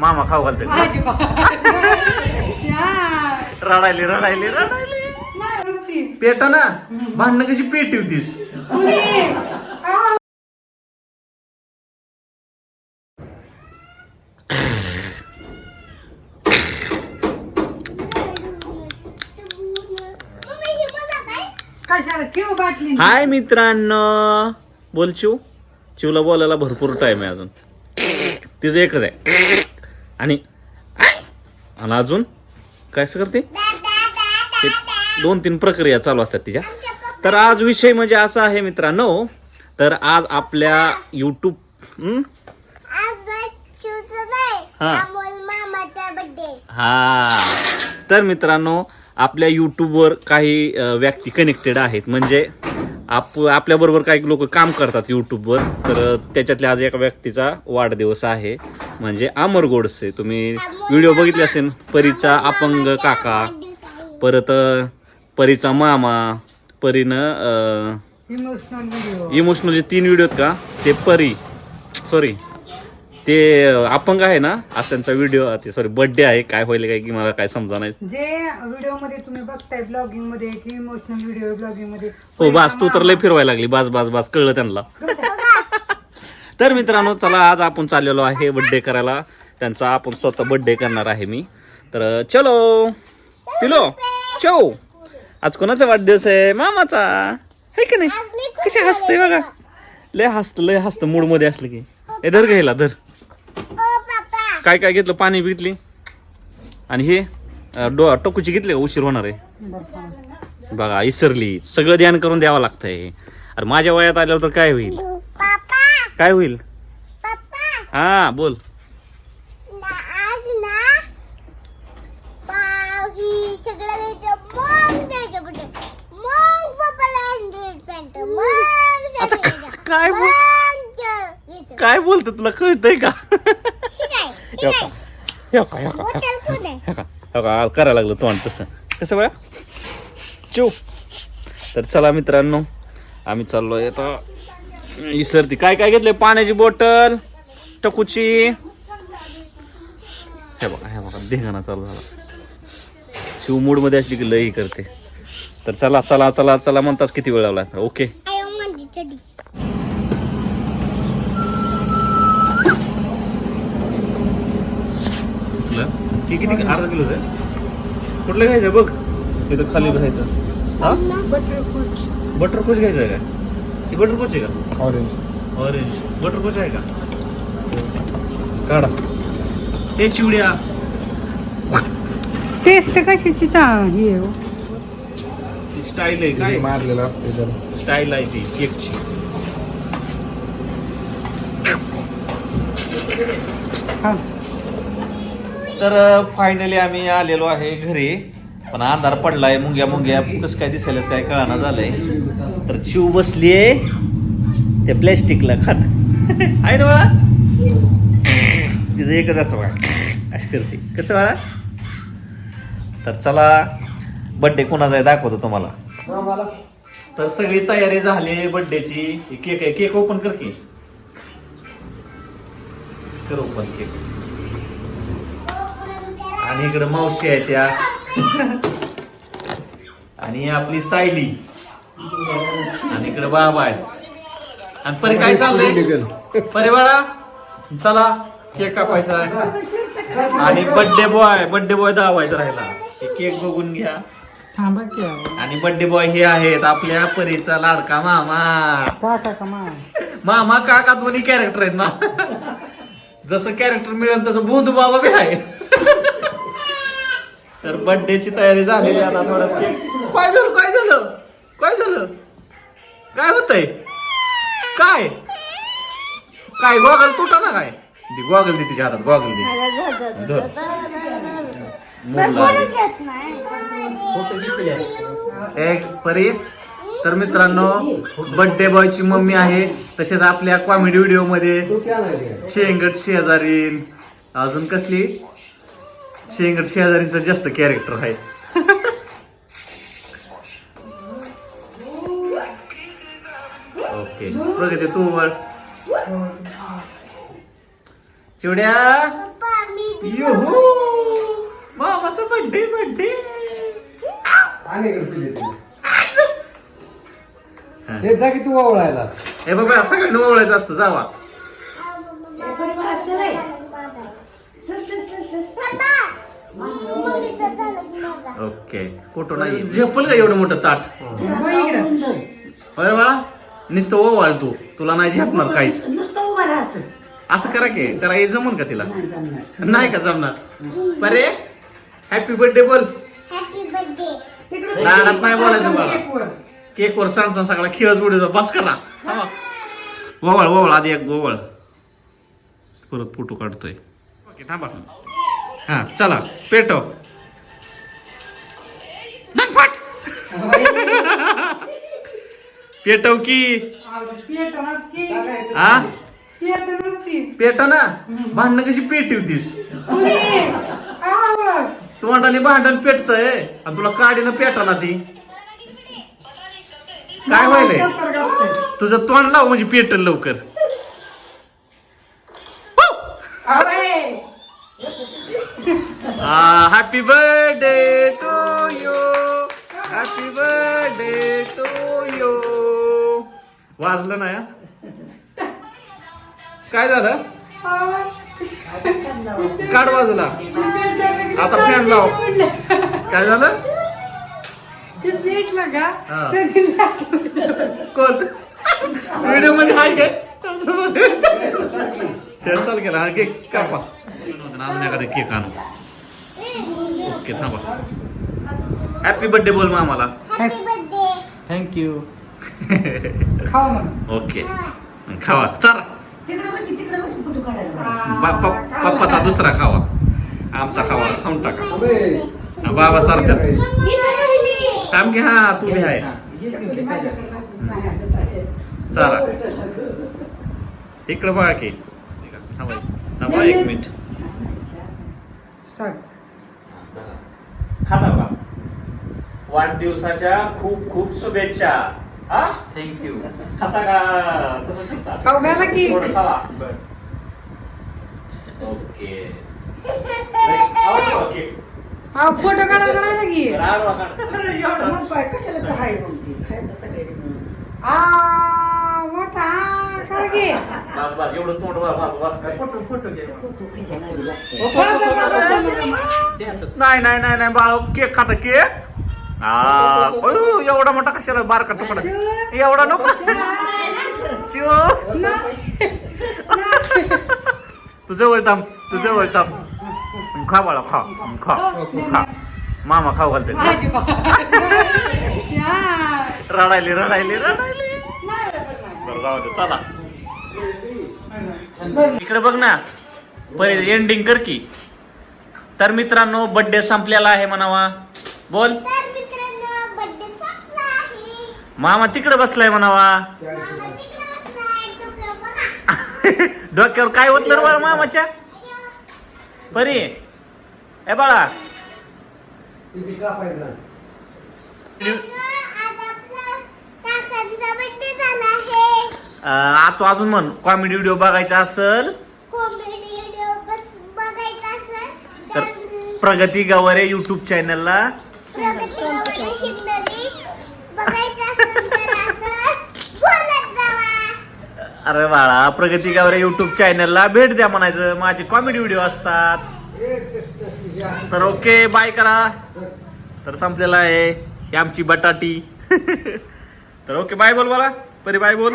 मामा खाऊ घालते. माझी रडायली रडायली रडायली. नाही पेटा ना भांडणं कशी पेटी होतीस? कुणी कशाला ठेव बाटली. हाय मित्रांनो. बोल चिव चिवला बोलायला भरपूर टाइम आहे अजून. तिचं एकच आहे. आणि आणि अजून काय असं करते? ते दोन तीन प्रक्रिया चालू असतात तिच्या. तर आज विषय म्हणजे असा आहे मित्रांनो तर आज आपल्या युट्यूब हा. तर मित्रांनो आपल्या यूट्यूबवर काही व्यक्ती कनेक्टेड आहेत. म्हणजे आप आपल्याबरोबर काही लोक काम करतात यूट्यूबवर तर त्याच्यातल्या आज एका व्यक्तीचा वाढदिवस आहे. म्हणजे अमर गोडसे. तुम्ही व्हिडिओ बघितले असेल परीचा अपंग काका परत परीचा मामा परीनं इमोशनल इमोशनल तीन व्हिडिओ आहेत का ते परी सॉरी ते अपंग आहे ना आज त्यांचा व्हिडिओ ते सॉरी बर्थडे आहे काय होईल काय की मला काय समजा नाही. जे व्हिडिओमध्ये तुम्ही बघताय ब्लॉगिंगमध्ये की इमोशनल व्हिडिओ ब्लॉगिंगमध्ये हो बास तू तर लय फिरवायला लागली बास बास बास कळलं त्यांना. तर मित्रांनो चला आज आपण चाललेलो आहे बर्थडे करायला. त्यांचा आपण स्वतः बर्थडे करणार आहे मी. तर चलो. पिलो. चौ. आज कोणाचा वाढदिवस आहे? मामाचा. आहे की नाही? कशी हसते बघा. लय हसत लय हसत मूडमध्ये असलं की. ए धर घ्यायला धर. काय काय घेतलं? पाणी घेतली आणि हे डो टोकूची घेतली का? उशीर होणार आहे. बघा इसरली. सगळं ध्यान करून द्यावं लागतंय. अरे माझ्या वयात आल्यावर तर काय होईल? काय होईल पप्पा हा बोल ना आज ना पाव ही सगळं द्यायचं मग द्यायचं कुठे मग पप्पाला हंड्रेड पॅन्ट मग आता काय बोल मग घ्यायचं. काय बोलतो तुला कळतंय का ठीक आहे ठीक हे आहे का? हे का? हे का? बोटल कोण आहे हे का? हे का? करायला लागलं तोंड तसं कसं बघा चिव तर चला मित्रांनो आम्ही चाललोय आता इसरती काय काय घेतलंय? पाण्याची बॉटल टकूची. हे बघा हे बघा धिंगाणा चालू झाला. शिव मूडमध्ये असली की लई करते. तर चला चला चला चला म्हणताच किती वेळ लावला ओके. किती अर्धा किलो आहे? कुठलं घ्यायचं बघ. इथं खाली घ्यायचं हा? बटर कोच घ्यायचं आहे का बटर कोच आहे का? ऑरेंज ऑरेंज बटर कोच आहे का? काढा. ते चिवड्या. टेस्ट कशाची चा- ही. हो? स्टाईल आहे काय? मारलेलं असते त्याला. स्टाईल आहे ती केकची. हा. तर फायनली आम्ही आलेलो आहे घरी. पण अंधार पडलाय मुंग्या मुंग्या कसं काय दिसायला काय कळाना झालंय. तर चिव बसलीये. त्या प्लॅस्टिकला खात. आहे ना बाळा? तिचं एकच असतं बघा अशी करते. कसं बाळा? तर चला बड्डे कोणाचा आहे दाखवतो तुम्हाला. तर सगळी तयारी झाली बड्डेची केक आहे. केक ओपन कर की. कर ओपन केक आणि इकडे मावशी आहे त्या. आणि आपली सायली. आणि इकडे बाबा आहे आणि परी काय चाललंय? परी बाळा चला केक कापायचा आहे. आणि बर्थडे बॉय बर्थडे बॉय दावायचा राहिला. हे केक बघून घ्या. थांबा की अहो. आणि बर्थडे बॉय हे आहेत आपल्या परीचा लाडका मामा. काका का मा? मामा काका दोन्ही कॅरेक्टर आहेत ना जसं कॅरेक्टर मिळेल तसं बोंधू बाबा बी आहे. तर बर्थडेची तयारी झालेली आता थोडंच केक. काय झालं काय झालं? काय झालं? काय होतंय? काय? काय गॉगल तुटा ना काय? ती गॉगल दे तिच्या हातात गॉगल दे. धर. एक परी तर मित्रांनो बर्थडे बॉयची मम्मी आहे. तसेच आपल्या कॉमेडी व्हिडिओमध्ये शेंगट शेजारीन. अजून कसली? शेंगट शेजारींचं जास्त कॅरेक्टर आहे. ओके. प्रगती तू वर. चिवड्या. योहो. मामाचा बर्थडे बर्थडे आणि इकडे तुझे तुझे. हे. जा की तू ओवळायला. हे बाबा सगळ्यांनी ओळायचं असतं? जावा. ओके. फोटो नाही? झेपल का एवढं मोठं ताट? अरे बाळा. नुसतं ओवाळ तू तुला नाही झेपणार काहीच. नुसतं उभा राहा असंच. असं करा की करा हे जमन का तिला? नाही जमणार. नाही का जमणार? बरे हॅपी बर्थडे बोल. हॅपी बर्थडे तिकडं लाडात नाही बोलायचं मला. केक वर सांग सांग सगळा खेळच उडे बस करा. हा. ओवळ ओवळ आधी एक ओवळ परत फोटो काढतोय. ओके थांबा. हा चला पेटव. धनफाट. पेटव की. हा? पेट ना. भांडण कशी पेटवतीस तोंडाने भांडण पेटतय. आणि तुला काडीनं पेटा ती. काय व्हायलंय? तुझं तोंड लाव म्हणजे पेटल लवकर. Happy birthday to you happy birthday to you वाजलं ना या? काय झालं? काढ बाजूला. आता फॅन लाव. काय झालं? कोण? व्हिडिओ मध्ये हाय काय? चाल केला. हा केक कापा. अजून एखादा केक आणू. ओके थांबा. हॅपी बर्थडे बोल मग आम्हाला. थँक्यू मग. ओके. खावा. चला. तिकडं बघ की तिकडं बघ की फोटो काढायला. आ, बा- पप- पप्पाचा दुसरा खावा. आमचा खावा. खाऊन टाका. अबे, हा, बाबा चालतात थांब की हा तू बी आहे. चपली माझ्याकडे राहतच नाही अगं ताई. चला. इकडं बघा की. थांबा थांबा एक मिनिट. स्टार्ट बा. वाढदिवसाच्या खूप खूप शुभेच्छा. हा थँक्यू खाता का तसं खाता खाऊ घाला की. थोडं खावा ओके केक हा फोटो की काढ. मग काय कशाला काय आहे मग ती खायचं सगळ्यांनी मिळून. आ मोठा खा की बस बस एवढं तोंड बस बस बस काय फोटो फोटो नाही नाही नाही बाळ केक खाता केक आ, अयो, एवढा मोठा कशाला बारका तुकडा एवढा नको. चिव. तू जवळ थांब तू जवळ थांब. खा बाळा खा खा खा. मामा खाऊ घालते. रडायली रडायली रडायली. बरं जाऊ दे चला. इकडे बघ ना पहिले एंडिंग कर की. तर मित्रांनो बर्थडे संपलेला आहे म्हणावा. बोल तर मित्रांनो बर्थडे संपला आहे मामा तिकडे बसलाय म्हणावा. मामा तिकडे बसलाय डोक्यावर काय होतलं रे बाळा मामाच्या? परी ए बाळा. किती कापायचं आज आपला काकांचा बर्थडे झाला आहे अं, आता अजून म्हण कॉमेडी व्हिडिओ बघायचा असेल. कॉमेडी व्हिडिओ बस बघायचा असेल तर तर प्रगती गवारे युट्यूब चॅनलला प्रगती गवळी हिंदवी बघायचं असेल तर असं बोलत जावा अरे बाळा प्रगती गवारे युट्यूब चॅनलला भेट द्या म्हणायचं. माझे कॉमेडी व्हिडिओ असतात. तर ओके बाय करा. तर संपलेला आहे आमची बटाटी. तर ओके बाय बोल मला परी बाय बोल.